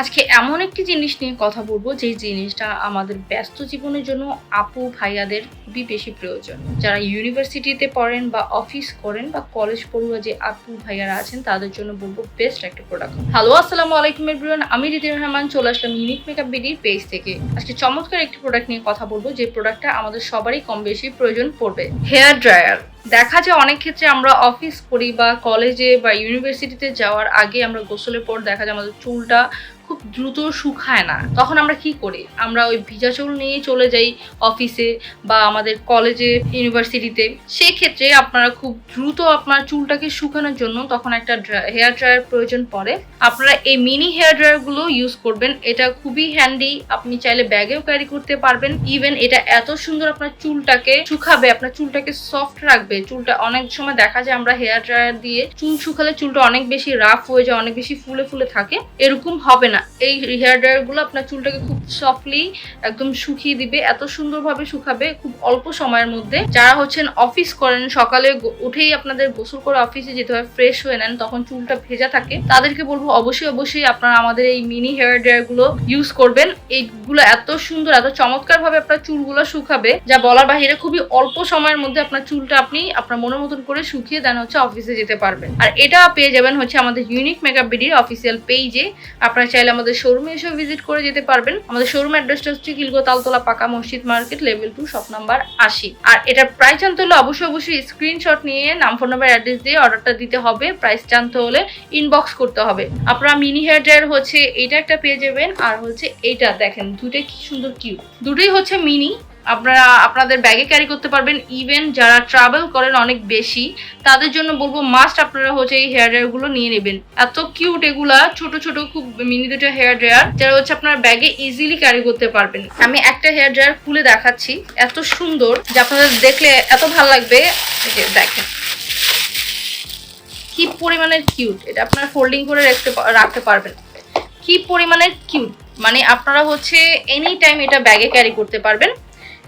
আজকে এমন একটি জিনিস নিয়ে কথা বলব যে জিনিসটা আমাদের ব্যস্ত জীবনের জন্য আপু ভাইয়াদের খুবই বেশি প্রয়োজন। যারা ইউনিভার্সিটিতে পড়েন বা অফিস করেন বা কলেজ পড়ুয়া যে আপু ভাইয়ারা আছেন, তাদের জন্য বলব বেস্ট একটা প্রোডাক্ট হ্যালো আসসালামু আলাইকুম এভরিওয়ান আমি রীতি রহমান, চলে আসলাম ইউনিক মেকআপ বিডির পেজ থেকে। আজকে চমৎকার একটি প্রোডাক্ট নিয়ে কথা বলব, যে প্রোডাক্টটা আমাদের সবারই কম বেশি প্রয়োজন পড়বে। হেয়ার ড্রায়ার দেখা যায় অনেক ক্ষেত্রে আমরা অফিস করি বা কলেজে বা ইউনিভার্সিটিতে যাওয়ার আগে আমরা গোসলের পর দেখা যায় আমাদের চুলটা খুব দ্রুত শুকায় না। তখন আমরা কি করি? আমরা ওই ভিজা চুল নিয়ে চলে যাই অফিসে বা আমাদের কলেজে ইউনিভার্সিটিতে সেই ক্ষেত্রে আপনারা খুব দ্রুত আপনার চুলটাকে শুকানোর জন্য তখন একটা হেয়ার ড্রায়ার প্রয়োজন পড়ে। আপনারা এই মিনি হেয়ার ড্রায়ারগুলো ইউজ করবেন। এটা খুবই হ্যান্ডি আপনি চাইলে ব্যাগেও ক্যারি করতে পারবেন। ইভেন এটা এত সুন্দর আপনার চুলটাকে শুকাবে, আপনার চুলটাকে সফট রাখবে। চুলটা অনেক সময় দেখা যায় আমরা হেয়ার ড্রায়ার দিয়ে চুল শুকালে চুলটা অনেক বেশি রাফ হয়ে যায়, অনেক বেশি ফুলে ফুলে থাকে। এরকম হবে না। এই হেয়ার ড্রায়ারগুলো আপনার চুলটাকে খুব সফটলি একদম শুকিয়ে দিবে, এত সুন্দরভাবে শুকাবে খুব অল্প সময়ের মধ্যে। যারা হচ্ছেন অফিস করেন, সকালে উঠেই আপনাদের গোসল করে অফিসে যেতে হয় ফ্রেশ হয়ে নেন, তখন চুলটা ভেজা থাকে। তাদেরকে বলব অবশ্যই অবশ্যই আপনারা আমাদের এই মিনি হেয়ার ড্রায়ারগুলো ইউজ করবেন। এইগুলো এত সুন্দর, এত চমৎকার ভাবে আপনার চুলগুলো শুকাবে, যা বলার বাহিরে খুবই অল্প সময়ের মধ্যে আপনার চুলটা আপনি আপনার মনের মতন করে শুকিয়ে দেন হচ্ছে অফিসে যেতে পারবেন। আর এটা পেয়ে যাবেন হচ্ছে আমাদের ইউনিক মেকআপ বিডির অফিসিয়াল পেজে আপনারা চাইলে আমাদের শোরুমে এসেও ভিজিট করে যেতে পারবেন। আমাদের শোরুম অ্যাড্রেসটা হচ্ছে কিলগো তালতলা পাকা মসজিদ market level two shop number আশি। আর এটার প্রাইস জানতে হলে অবশ্যই অবশ্যই স্ক্রিনশট নিয়ে নাম ফোন নাম্বার অ্যাড্রেস দিয়ে অর্ডারটা দিতে হবে। প্রাইস জানতে হলে ইনবক্স করতে হবে। আপনারা মিনি হেয়ার ড্রায়ার হচ্ছে, এইটা একটা পেয়ে যাবেন। আর হচ্ছে এইটা দেখেন দুটোই কি সুন্দর কিউ দুটোই হচ্ছে মিনি আপনারা আপনাদের ব্যাগে ক্যারি করতে পারবেন। ইভেন যারা ট্রাভেল করেন অনেক বেশি, তাদের জন্য বলব মাস্ট আপনারা হচ্ছে এই হেয়ার ড্রায়ারগুলো নিয়ে নেবেন। এত কিউট এগুলা, ছোট ছোট খুব মিনি দুটো হেয়ার ড্রায়ার যারা হচ্ছে আপনার ব্যাগে ইজিলি ক্যারি করতে পারবেন। আমি একটা হেয়ার ড্রায়ার খুলে দেখাচ্ছি, এত সুন্দর, যে আপনাদের দেখলে এত ভালো লাগবে। দেখেন। কি পরিমাণের কিউট এটা আপনারা ফোল্ডিং করে রাখতে রাখতে পারবেন। কি পরিমাণের কিউট মানে আপনারা হচ্ছে এনি টাইম এটা ব্যাগে ক্যারি করতে পারবেন।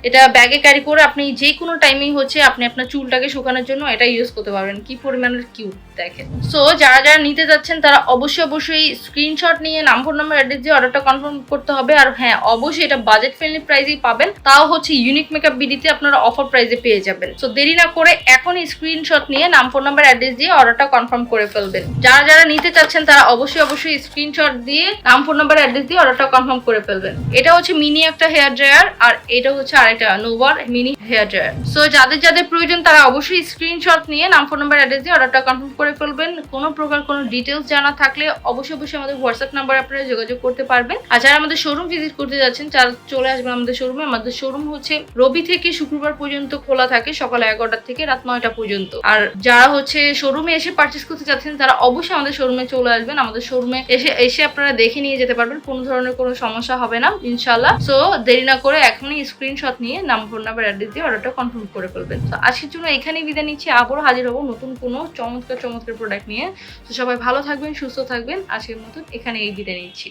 এটা ব্যাগে ক্যারি করে আপনি যে কোনো টাইমেই হচ্ছে আপনি আপনার চুলটাকে শুকানোর জন্য এটা ইউজ করতে পারবেন। কি পরিমাণের কিউট দেখেন। সো যারা যারা নিতে যাচ্ছেন, তারা অবশ্যই অবশ্যই স্ক্রিনশট নিয়ে নাম ফোন নাম্বার অ্যাড্রেস দিয়ে অর্ডারটা কনফার্ম করতে হবে। আর হ্যাঁ অবশ্যই এটা বাজেট ফ্রেন্ডলি প্রাইসেই পাবেন। তাও হচ্ছে ইউনিক মেকআপ বিডিতে আপনারা অফার প্রাইসে পেয়ে যাবেন। সো দেরি না করে এখনই স্ক্রিনশট নিয়ে নাম ফোন নাম্বার অ্যাড্রেস দিয়ে অর্ডারটা কনফার্ম করে ফেলবেন। যারা যারা নিতে চাচ্ছেন, তারা অবশ্যই অবশ্যই স্ক্রিনশট দিয়ে নাম ফোন নাম্বার অ্যাড্রেস দিয়ে অর্ডারটা কনফার্ম করে ফেলবেন। এটা হচ্ছে মিনি একটা হেয়ার ড্রায়ার আর এটা হচ্ছে আরেকটা নোভার মিনি হেয়ার ড্রায়ার। সো যাদের যাদের প্রয়োজন, তারা অবশ্যই স্ক্রিনশট নিয়ে নাম ফোন নাম্বার অ্যাড্রেস দিয়ে অর্ডারটা কনফার্ম করে ফেলবেন। কোনো প্রকার কোনো ডিটেলস জানা থাকলে অবশ্যই অবশ্যই আমাদের হোয়াটসঅ্যাপ নাম্বার আপনারা যোগাযোগ করতে পারবেন। আর যারা আমাদের শোরুম ভিজিট করতে যাচ্ছেন, তারা চলে আসবেন আমাদের শোরুমে আমাদের শোরুম হচ্ছে রবি থেকে শুক্রবার পর্যন্ত খোলা থাকে, সকাল এগারোটা থেকে রাত নয়টা পর্যন্ত। আর যারা হচ্ছে শোরুমে এসে পারচেস করতে চাচ্ছেন তারা অবশ্যই আমাদের শোরুমে চলে আসবেন। আমাদের শোরুমে এসে এসে আপনারা দেখে নিয়ে যেতে পারবেন। কোনো ধরনের কোনো সমস্যা হবে না ইনশাল্লাহ সো দেরি না করে এখনই স্ক্রিনশট নিয়ে নাম ফোন নাম্বার অ্যাড্রেস দিয়ে অর্ডারটা কনফার্ম করে ফেলবেন। তো আজকের জন্য এখানেই বিদায় নিচ্ছি। আবারও হাজির হব নতুন কোনো চমৎকার চমৎকার প্রোডাক্ট নিয়ে। তো সবাই ভালো থাকবেন, সুস্থ থাকবেন। আজকের মতন এখানে এই বিদায় নিচ্ছি।